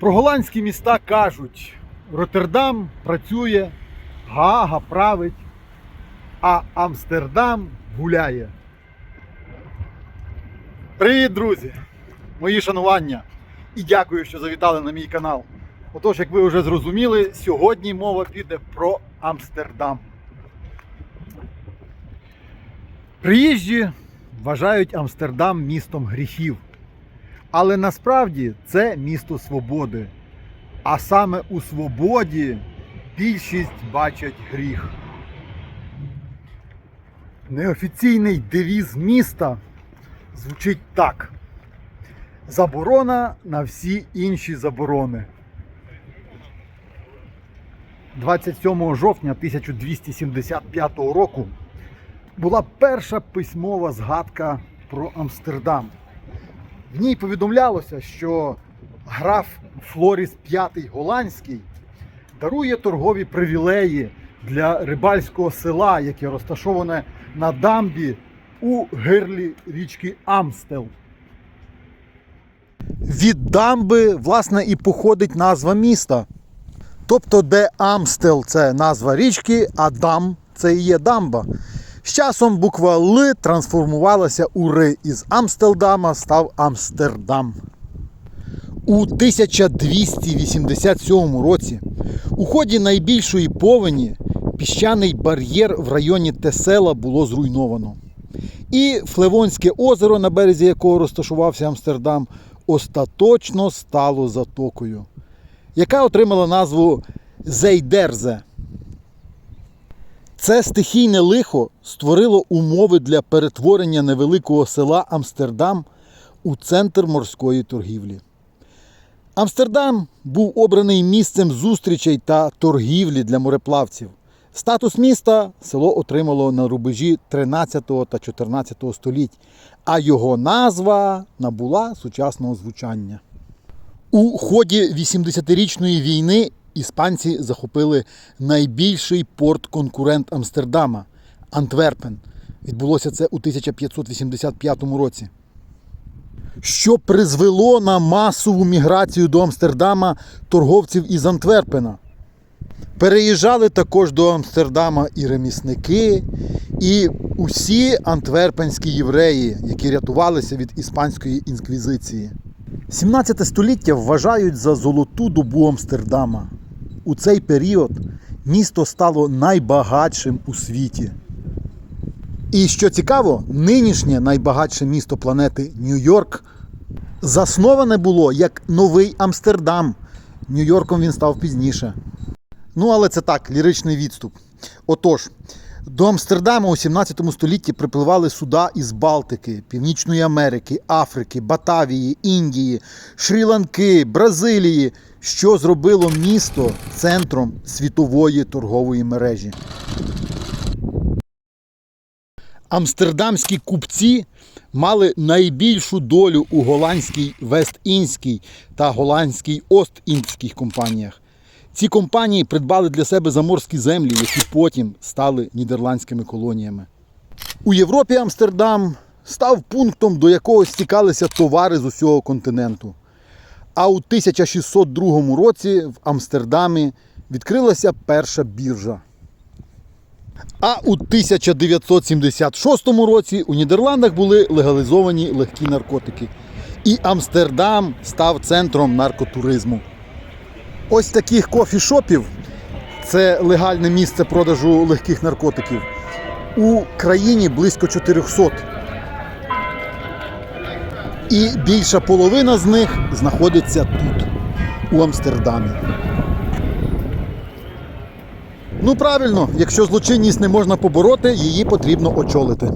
Про голландські міста кажуть: Роттердам працює, Гаага править, а Амстердам гуляє. Привіт, друзі! Мої шанування! І дякую, що завітали на мій канал. Отож, як ви вже зрозуміли, сьогодні мова піде про Амстердам. Приїжджі вважають Амстердам містом гріхів. Але насправді це місто свободи. А саме у свободі більшість бачать гріх. Неофіційний девіз міста звучить так: Заборона на всі інші заборони. 27 жовтня 1275 року була перша письмова згадка про Амстердам. В ній повідомлялося, що граф Флоріс V Голландський дарує торгові привілеї для рибальського села, яке розташоване на дамбі у гирлі річки Амстел. Від дамби, власне, і походить назва міста. Тобто, де Амстел це назва річки, а дам це і є дамба. З часом буква Л трансформувалася у Р. Із Амстелдама став Амстердам. У 1287 році у ході найбільшої повені піщаний бар'єр в районі Тесела було зруйновано. І Флевонське озеро, на березі якого розташувався Амстердам, остаточно стало затокою, яка отримала назву Зейдерзе. Це стихійне лихо створило умови для перетворення невеликого села Амстердам у центр морської торгівлі. Амстердам був обраний місцем зустрічей та торгівлі для мореплавців. Статус міста село отримало на рубежі 13 та 14 століть, а його назва набула сучасного звучання. У ході 80-річної війни іспанці захопили найбільший порт-конкурент Амстердама Антверпен. Відбулося це у 1585 році. Що призвело на масову міграцію до Амстердама торговців із Антверпена. Переїжджали також до Амстердама і ремісники, і усі антверпенські євреї, які рятувалися від іспанської інквізиції. 17 століття вважають за золоту добу Амстердама. У цей період місто стало найбагатшим у світі. І що цікаво, нинішнє найбагатше місто планети Нью-Йорк засноване було як новий Амстердам. Нью-Йорком він став пізніше. Ну, але це так, ліричний відступ. Отож, до Амстердама у 17 столітті припливали суда із Балтики, Північної Америки, Африки, Батавії, Індії, Шрі-Ланки, Бразилії, що зробило місто центром світової торгової мережі. Амстердамські купці мали найбільшу долю у голландській Вест-Індській та голландській Ост-Індських компаніях. Ці компанії придбали для себе заморські землі, які потім стали нідерландськими колоніями. У Європі Амстердам став пунктом, до якого стікалися товари з усього континенту. А у 1602 році в Амстердамі відкрилася перша біржа. А у 1976 році у Нідерландах були легалізовані легкі наркотики. І Амстердам став центром наркотуризму. Ось таких кофішопів це легальне місце продажу легких наркотиків. У країні близько 400. І більша половина з них знаходиться тут, у Амстердамі. Ну правильно, якщо злочинність не можна побороти, її потрібно очолити.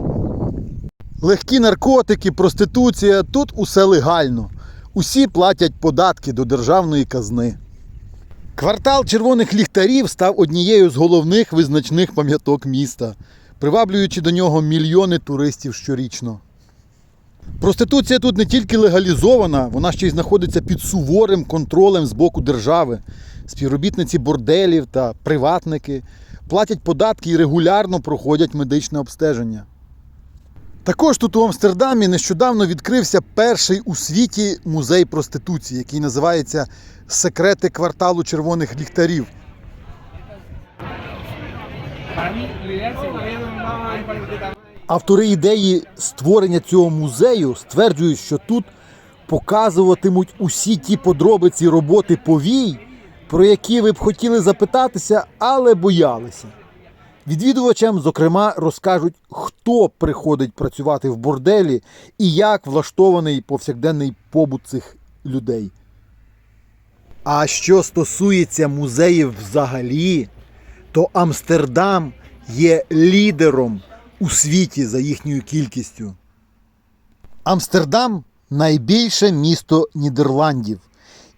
Легкі наркотики, проституція тут усе легально. Усі платять податки до державної казни. Квартал червоних ліхтарів став однією з головних визначних пам'яток міста, приваблюючи до нього мільйони туристів щорічно. Проституція тут не тільки легалізована, вона ще й знаходиться під суворим контролем з боку держави. Співробітниці борделів та приватники платять податки і регулярно проходять медичне обстеження. Також тут у Амстердамі нещодавно відкрився перший у світі музей проституції, який називається Секрети кварталу червоних ліхтарів. Автори ідеї створення цього музею стверджують, що тут показуватимуть усі ті подробиці роботи повій, про які ви б хотіли запитатися, але боялися. Відвідувачам, зокрема, розкажуть, хто приходить працювати в борделі і як влаштований повсякденний побут цих людей. А що стосується музеїв взагалі, то Амстердам є лідером у світі за їхньою кількістю. Амстердам найбільше місто Нідерландів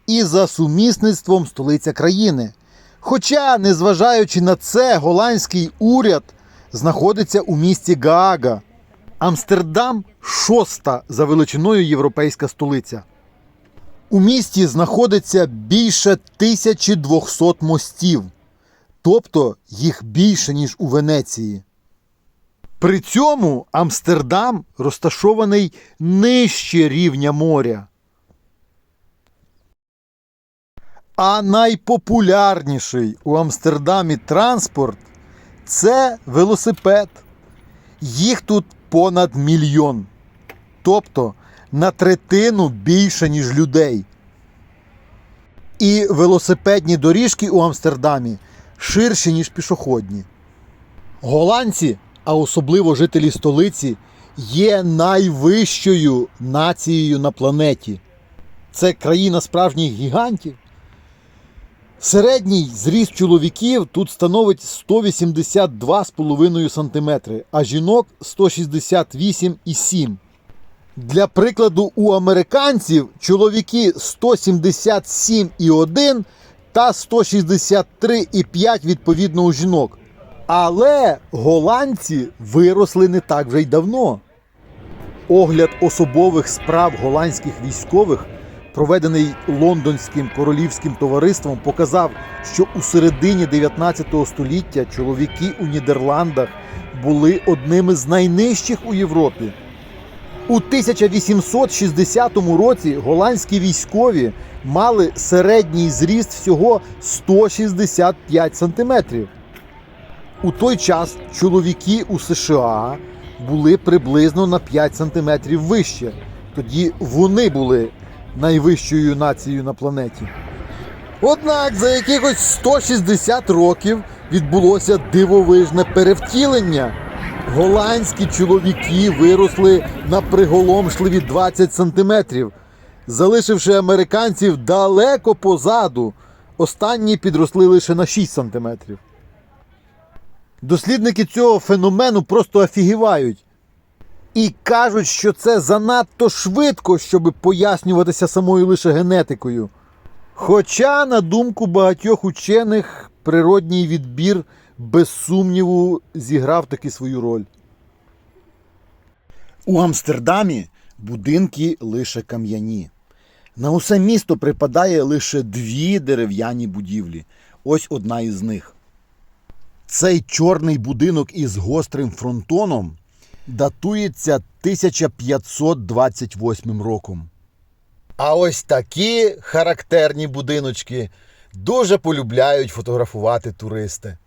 і за сумісництвом столиця країни. Хоча, незважаючи на це, голландський уряд знаходиться у місті Гаага. Амстердам шоста за величиною європейська столиця. У місті знаходиться більше 1200 мостів, тобто їх більше, ніж у Венеції. При цьому Амстердам розташований нижче рівня моря. А найпопулярніший у Амстердамі транспорт це велосипед. Їх тут понад мільйон. Тобто на третину більше, ніж людей. І велосипедні доріжки у Амстердамі ширші, ніж пішохідні. Голландці, а особливо жителі столиці, є найвищою нацією на планеті. Це країна справжніх гігантів. Середній зріст чоловіків тут становить 182,5 см, а жінок 168,7 Для прикладу, у американців чоловіки 177,1 та 163,5 відповідно у жінок. Але голландці виросли не так вже й давно. Огляд особових справ голландських військових, проведений лондонським королівським товариством, показав, що у середині 19 століття чоловіки у Нідерландах були одними з найнижчих у Європі. У 1860 році голландські військові мали середній зріст всього 165 сантиметрів. У той час чоловіки у США були приблизно на 5 сантиметрів вище. Тоді вони були найвищою нацією на планеті. Однак за якихось 160 років відбулося дивовижне перевтілення. Голландські чоловіки виросли на приголомшливі 20 сантиметрів, залишивши американців далеко позаду. Останні підросли лише на 6 сантиметрів. Дослідники цього феномену просто офігівають. І кажуть, що це занадто швидко, щоб пояснюватися самою лише генетикою. Хоча, на думку багатьох учених, природній відбір без сумніву зіграв таки свою роль. У Амстердамі будинки лише кам'яні. На усе місто припадає лише дві дерев'яні будівлі. Ось одна із них. Цей чорний будинок із гострим фронтоном датується 1528 роком. А ось такі характерні будиночки дуже полюбляють фотографувати туристи,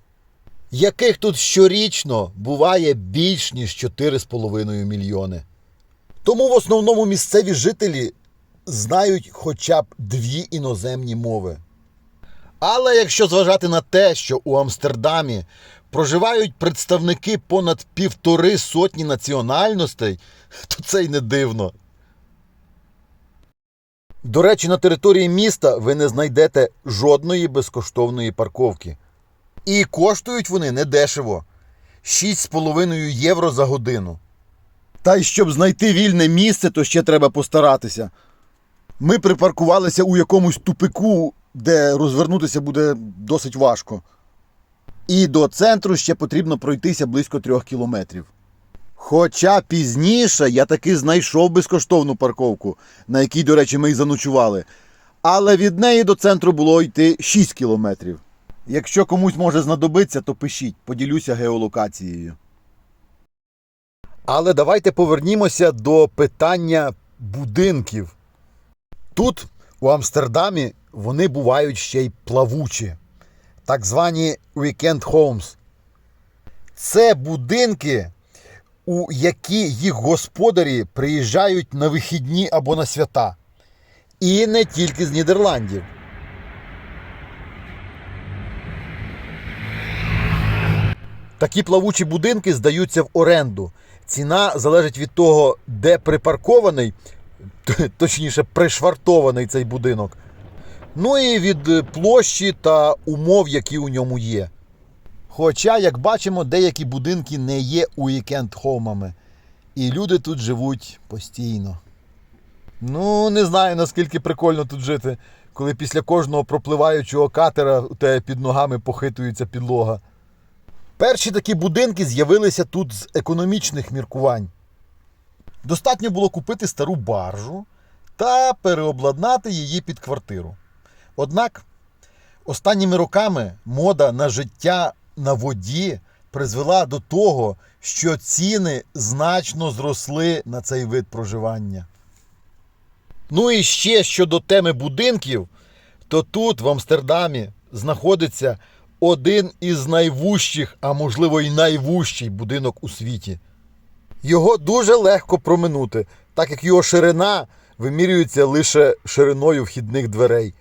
яких тут щорічно буває більш ніж 4,5 мільйони. Тому в основному місцеві жителі знають хоча б дві іноземні мови. Але якщо зважати на те, що у Амстердамі проживають представники понад півтори сотні національностей, то це й не дивно. До речі, на території міста ви не знайдете жодної безкоштовної парковки. І коштують вони недешево 6,5 євро за годину. Та й щоб знайти вільне місце, то ще треба постаратися. Ми припаркувалися у якомусь тупику, де розвернутися буде досить важко. І до центру ще потрібно пройтися близько трьох кілометрів. Хоча пізніше я таки знайшов безкоштовну парковку, на якій, до речі, ми й заночували. Але від неї до центру було йти 6 кілометрів. Якщо комусь може знадобитися, то пишіть, поділюся геолокацією. Але давайте повернімося до питання будинків. Тут, у Амстердамі, вони бувають ще й плавучі, так звані weekend homes. Це будинки, у які їх господарі приїжджають на вихідні або на свята. І не тільки з Нідерландів. Такі плавучі будинки здаються в оренду. Ціна залежить від того, де припаркований, точніше, пришвартований цей будинок. Ну і від е, площі та умов, які у ньому є. Хоча, як бачимо, деякі будинки не є уікенд-хоумами. І люди тут живуть постійно. Ну, не знаю, наскільки прикольно тут жити, коли після кожного пропливаючого катера у тебе під ногами похитується підлога. Перші такі будинки з'явилися тут з економічних міркувань. Достатньо було купити стару баржу та переобладнати її під квартиру. Однак останніми роками мода на життя на воді призвела до того, що ціни значно зросли на цей вид проживання. Ну і ще щодо теми будинків, то тут, в Амстердамі, знаходиться один із найвужчих, а можливо і найвужчий будинок у світі. Його дуже легко проминути, так як його ширина вимірюється лише шириною вхідних дверей.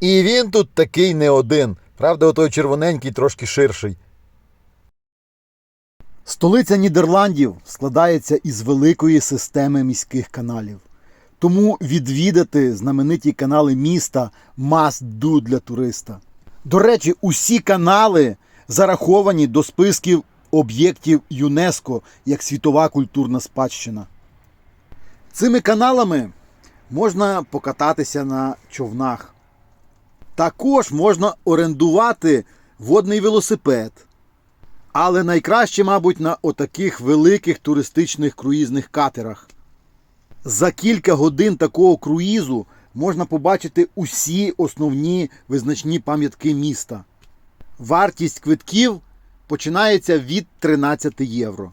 І він тут такий не один. Правда, отой червоненький трошки ширший. Столиця Нідерландів складається із великої системи міських каналів. Тому відвідати знамениті канали міста must do для туриста. До речі, усі канали зараховані до списків об'єктів ЮНЕСКО як світова культурна спадщина. Цими каналами можна покататися на човнах. Також можна орендувати водний велосипед. Але найкраще, мабуть, на отаких великих туристичних круїзних катерах. За кілька годин такого круїзу можна побачити усі основні визначні пам'ятки міста. Вартість квитків починається від 13 євро.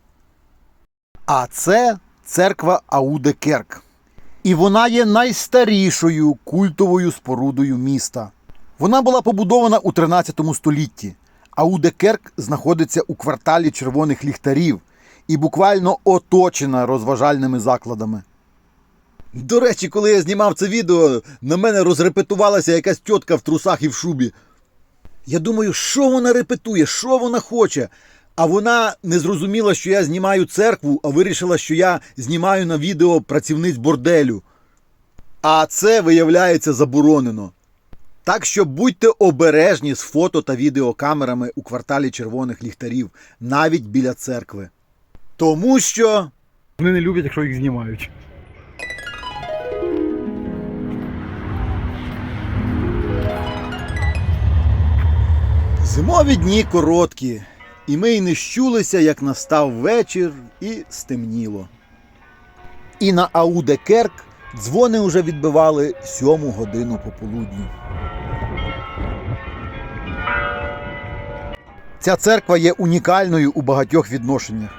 А це церква Аудекерк. І вона є найстарішою культовою спорудою міста. Вона була побудована у 13 столітті. Аудекерк знаходиться у кварталі червоних ліхтарів і буквально оточена розважальними закладами. До речі, коли я знімав це відео, на мене розрепетувалася якась тітка в трусах і в шубі. Я думаю, що вона репетує, що вона хоче. А вона не зрозуміла, що я знімаю церкву, а вирішила, що я знімаю на відео працівниць борделю. А це виявляється заборонено. Так що будьте обережні з фото та відеокамерами у кварталі червоних ліхтарів, навіть біля церкви. Тому що. Вони не люблять, якщо їх знімають. Зимові дні короткі, і ми й не щулися, як настав вечір і стемніло. І на Аудекерк дзвони уже відбивали сьому годину пополудні. Ця церква є унікальною у багатьох відношеннях.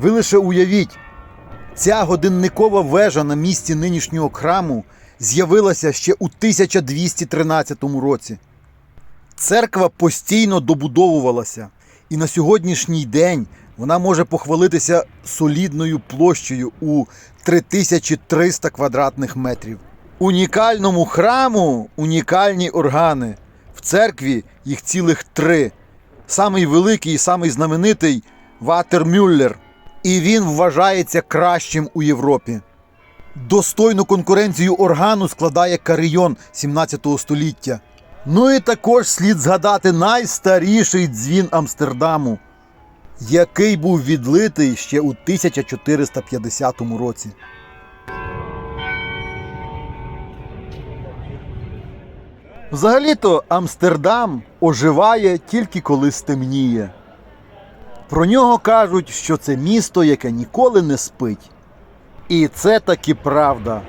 Ви лише уявіть, ця годинникова вежа на місці нинішнього храму з'явилася ще у 1213 році. Церква постійно добудовувалася, і на сьогоднішній день вона може похвалитися солідною площею у 3300 квадратних метрів. Унікальному храму унікальні органи. В церкві їх цілих три. Самий великий і самий знаменитий Ватермюллер. І він вважається кращим у Європі. Достойну конкуренцію органу складає карийон 17 століття. Ну і також слід згадати найстаріший дзвін Амстердаму, який був відлитий ще у 1450 році. Взагалі-то Амстердам оживає тільки коли стемніє. Про нього кажуть, що це місто, яке ніколи не спить. І це таки правда.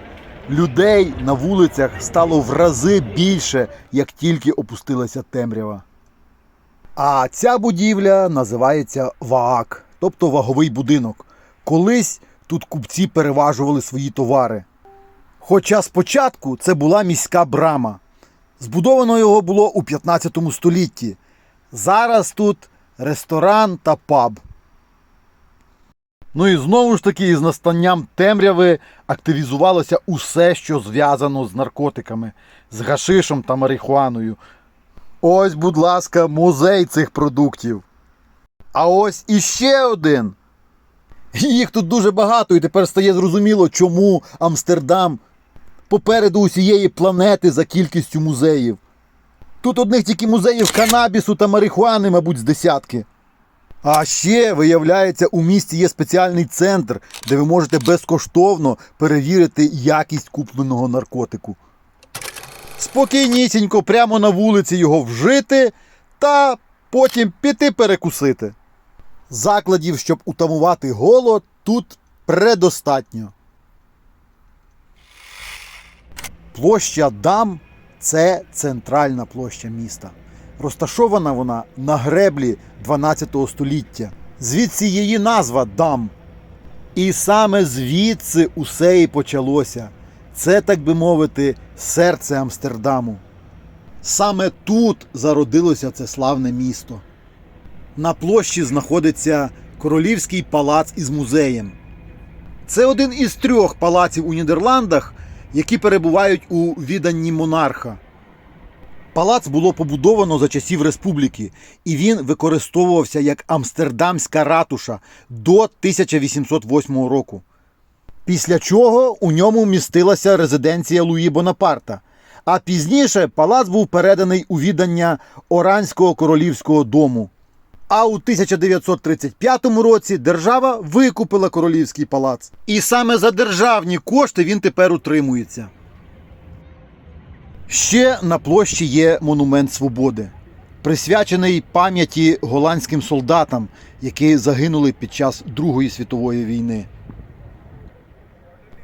Людей на вулицях стало в рази більше, як тільки опустилася темрява. А ця будівля називається ВААК, тобто ваговий будинок. Колись тут купці переважували свої товари. Хоча спочатку це була міська брама. Збудовано його було у 15 столітті. Зараз тут ресторан та паб. Ну і знову ж таки, з настанням темряви активізувалося усе, що зв'язано з наркотиками, з гашишем та марихуаною. Ось, будь ласка, музей цих продуктів. А ось іще один. Їх тут дуже багато, і тепер стає зрозуміло, чому Амстердам попереду усієї планети за кількістю музеїв. Тут одних тільки музеїв канабісу та марихуани, мабуть, з десятки. А ще, виявляється, у місті є спеціальний центр, де ви можете безкоштовно перевірити якість купленого наркотику. Спокійнісінько, прямо на вулиці його вжити та потім піти перекусити. Закладів, щоб утамувати голод, тут предостатньо. Площа Дам це центральна площа міста. Розташована вона на греблі 12 століття. Звідси її назва Дам. І саме звідси усе і почалося. Це, так би мовити, серце Амстердаму. Саме тут зародилося це славне місто. На площі знаходиться Королівський палац із музеєм. Це один із трьох палаців у Нідерландах, які перебувають у віданні монарха. Палац було побудовано за часів республіки, і він використовувався як Амстердамська ратуша до 1808 року. Після чого у ньому містилася резиденція Луї Бонапарта. А пізніше палац був переданий у відання Оранського королівського дому. А у 1935 році держава викупила королівський палац. І саме за державні кошти він тепер утримується. Ще на площі є монумент свободи, присвячений пам'яті голландським солдатам, які загинули під час Другої світової війни.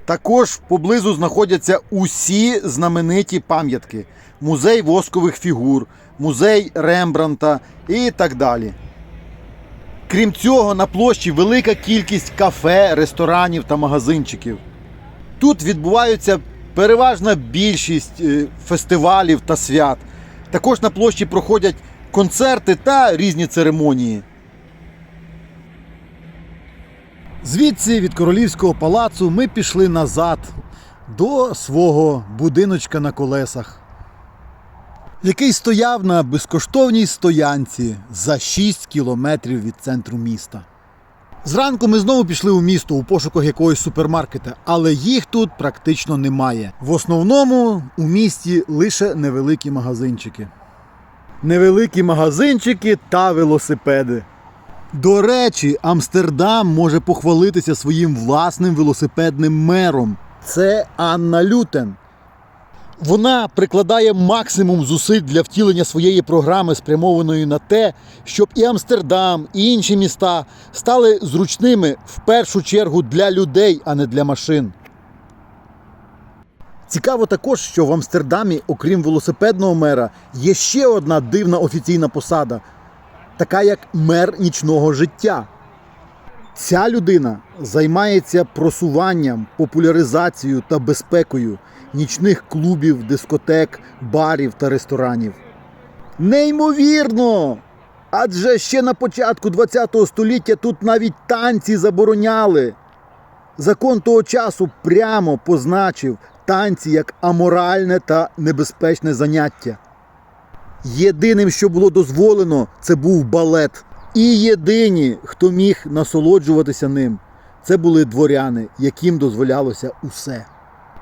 Також поблизу знаходяться усі знамениті пам'ятки: музей воскових фігур, музей Рембранта і так далі. Крім цього, на площі велика кількість кафе, ресторанів та магазинчиків. Тут відбуваються переважна більшість е, фестивалів та свят. Також на площі проходять концерти та різні церемонії. Звідси від королівського палацу ми пішли назад до свого будиночка на колесах, який стояв на безкоштовній стоянці за 6 кілометрів від центру міста. Зранку ми знову пішли у місто у пошуках якогось супермаркета, але їх тут практично немає. В основному у місті лише невеликі магазинчики. Невеликі магазинчики та велосипеди. До речі, Амстердам може похвалитися своїм власним велосипедним мером. Це Анна Лютен. Вона прикладає максимум зусиль для втілення своєї програми, спрямованої на те, щоб і Амстердам, і інші міста стали зручними в першу чергу для людей, а не для машин. Цікаво також, що в Амстердамі, окрім велосипедного мера, є ще одна дивна офіційна посада, така як мер нічного життя. Ця людина займається просуванням, популяризацією та безпекою нічних клубів, дискотек, барів та ресторанів. Неймовірно! Адже ще на початку ХХ століття тут навіть танці забороняли. Закон того часу прямо позначив танці як аморальне та небезпечне заняття. Єдиним, що було дозволено, це був балет. І єдині, хто міг насолоджуватися ним, це були дворяни, яким дозволялося усе.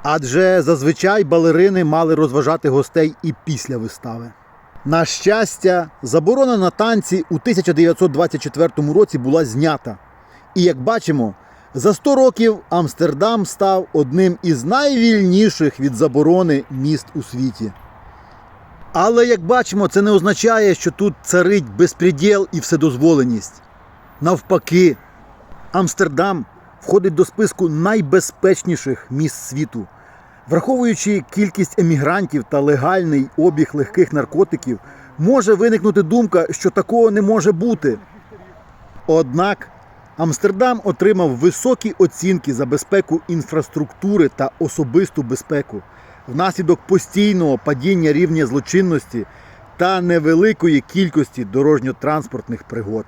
Адже зазвичай балерини мали розважати гостей і після вистави. На щастя, заборона на танці у 1924 році була знята. І як бачимо, за 100 років Амстердам став одним із найвільніших від заборони міст у світі. Але як бачимо, це не означає, що тут царить безпреділ і вседозволеність. Навпаки, Амстердам входить до списку найбезпечніших міст світу. Враховуючи кількість емігрантів та легальний обіг легких наркотиків, може виникнути думка, що такого не може бути. Однак Амстердам отримав високі оцінки за безпеку інфраструктури та особисту безпеку внаслідок постійного падіння рівня злочинності та невеликої кількості дорожньо-транспортних пригод.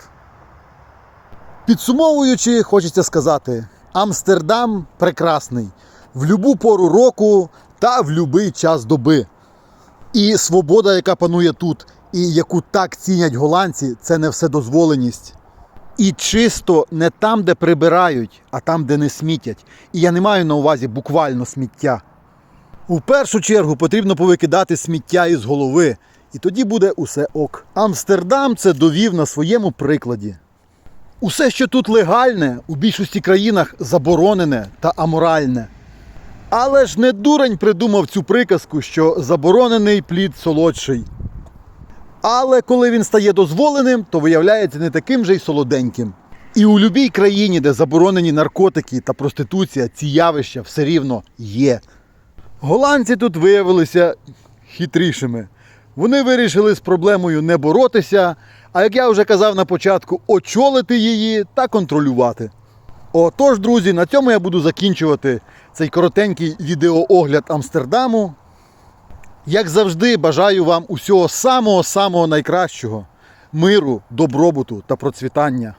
Підсумовуючи, хочеться сказати: Амстердам прекрасний в любу пору року та в будь-який час доби. І свобода, яка панує тут, і яку так цінять голландці, це не вседозволеність. І чисто не там, де прибирають, а там, де не смітять. І я не маю на увазі буквально сміття. У першу чергу потрібно повикидати сміття із голови, і тоді буде усе ок. Амстердам це довів на своєму прикладі. Усе, що тут легальне, у більшості країнах заборонене та аморальне. Але ж не дурень придумав цю приказку, що заборонений плід солодший. Але коли він стає дозволеним, то виявляється не таким же й солоденьким. І у будь-якій країні, де заборонені наркотики та проституція, ці явища все рівно є. Голландці тут виявилися хитрішими. Вони вирішили з проблемою не боротися, а як я вже казав на початку, очолити її та контролювати. Отож, друзі, на цьому я буду закінчувати цей коротенький відеоогляд Амстердаму. Як завжди, бажаю вам усього самого-самого найкращого, миру, добробуту та процвітання.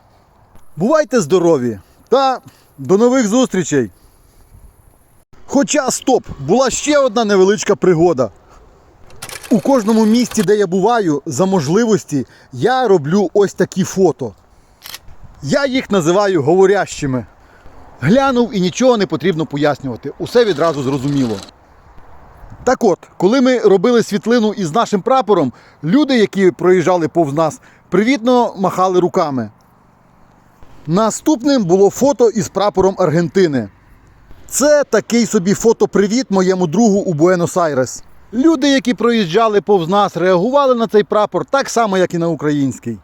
Бувайте здорові та до нових зустрічей! Хоча стоп, була ще одна невеличка пригода. У кожному місті, де я буваю, за можливості я роблю ось такі фото. Я їх називаю говорящими. Глянув і нічого не потрібно пояснювати. Усе відразу зрозуміло. Так от, коли ми робили світлину із нашим прапором, люди, які проїжджали повз нас, привітно махали руками. Наступним було фото із прапором Аргентини. Це такий собі фотопривіт моєму другу у Буенос-Айрес. Люди, які проїжджали повз нас, реагували на цей прапор так само, як і на український.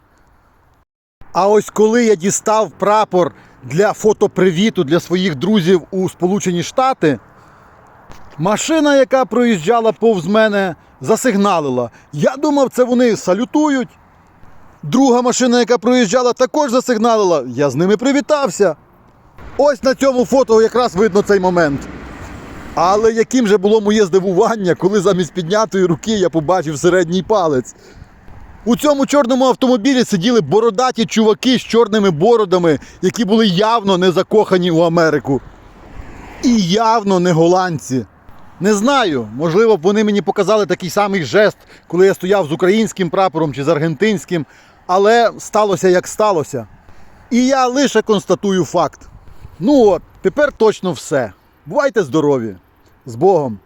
А ось коли я дістав прапор для фотопривіту для своїх друзів у Сполучені Штати, машина, яка проїжджала повз мене, засигналила. Я думав, це вони салютують. Друга машина, яка проїжджала, також засигналила. Я з ними привітався. Ось на цьому фото якраз видно цей момент. Але яким же було моє здивування, коли замість піднятої руки я побачив середній палець. У цьому чорному автомобілі сиділи бородаті чуваки з чорними бородами, які були явно не закохані у Америку. І явно не голландці. Не знаю, можливо б вони мені показали такий самий жест, коли я стояв з українським прапором чи з аргентинським, але сталося як сталося. І я лише констатую факт. Ну от, тепер точно все. Бувайте здорові! З Богом!